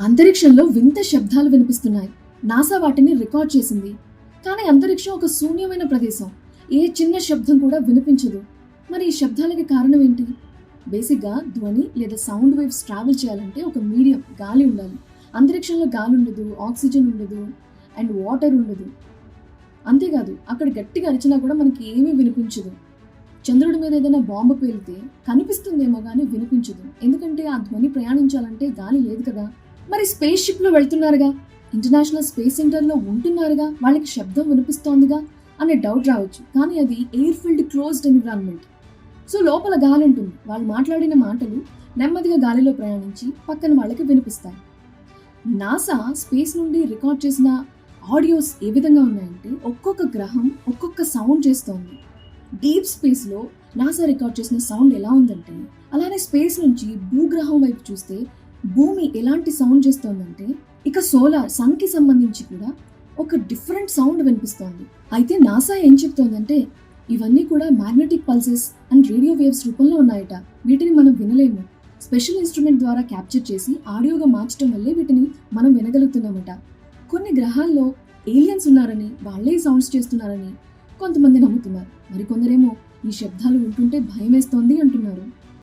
అంతరిక్షంలో వింత శబ్దాలు వినిపిస్తున్నాయి. నాసా వాటిని రికార్డ్ చేసింది. కానీ అంతరిక్షం ఒక శూన్యమైన ప్రదేశం. ఏ చిన్న శబ్దం కూడా వినిపించదు. మరి ఈ శబ్దాలకి కారణం ఏంటి? బేసిక్గా ధ్వని లేదా సౌండ్ వేవ్స్ ట్రావెల్ చేయాలంటే ఒక మీడియం గాలి ఉండాలి. అంతరిక్షంలో గాలి ఉండదు ఆక్సిజన్ ఉండదు అండ్ వాటర్ ఉండదు. అంతేకాదు అక్కడ గట్టిగా అరిచినా కూడా మనకి ఏమీ వినిపించదు. చంద్రుడి మీద ఏదైనా బాంబు పేలితే కనిపిస్తుందేమో కానీ వినిపించదు. ఎందుకంటే ఆ ధ్వని ప్రయాణించాలంటే గాలి లేదు కదా. మరి స్పేస్ షిప్లో వెళ్తున్నారుగా? ఇంటర్నేషనల్ స్పేస్ సెంటర్లో ఉంటున్నారుగా? వాళ్ళకి శబ్దం వినిపిస్తోందిగా? అనే డౌట్ రావచ్చు. కానీ అది air filled closed environment. So లోపల గాలి ఉంటుంది వాళ్ళు మాట్లాడిన మాటలు నెమ్మదిగా గాలిలో ప్రయాణించి పక్కన వాళ్ళకి వినిపిస్తాయి. నాసా స్పేస్ నుండి రికార్డ్ చేసిన ఆడియోస్ ఏ విధంగా ఉన్నాయంటే ఒక్కొక్క గ్రహం ఒక్కొక్క సౌండ్ చేస్తోంది. డీప్ స్పేస్లో నాసా రికార్డ్ చేసిన సౌండ్ ఎలా ఉందంటే అలానే స్పేస్ నుంచి భూగ్రహం వైపు చూస్తే భూమి ఎలాంటి సౌండ్ చేస్తోందంటే ఇక సోలార్ సన్కి సంబంధించి కూడా ఒక డిఫరెంట్ సౌండ్ వినిపిస్తోంది. అయితే నాసా ఏం చెప్తోందంటే ఇవన్నీ కూడా magnetic pulses and radio waves రూపంలో ఉన్నాయట. వీటిని మనం వినలేము. స్పెషల్ ఇన్స్ట్రుమెంట్ ద్వారా క్యాప్చర్ చేసి ఆడియోగా మార్చడం వల్లే వీటిని మనం వినగలుగుతున్నామట. కొన్ని గ్రహాల్లో ఏలియన్స్ ఉన్నారని వాళ్ళే సౌండ్స్ చేస్తున్నారని కొంతమంది నమ్ముతున్నారు. మరికొందరేమో ఈ శబ్దాలు వింటుంటే భయం వేస్తోంది అంటున్నారు.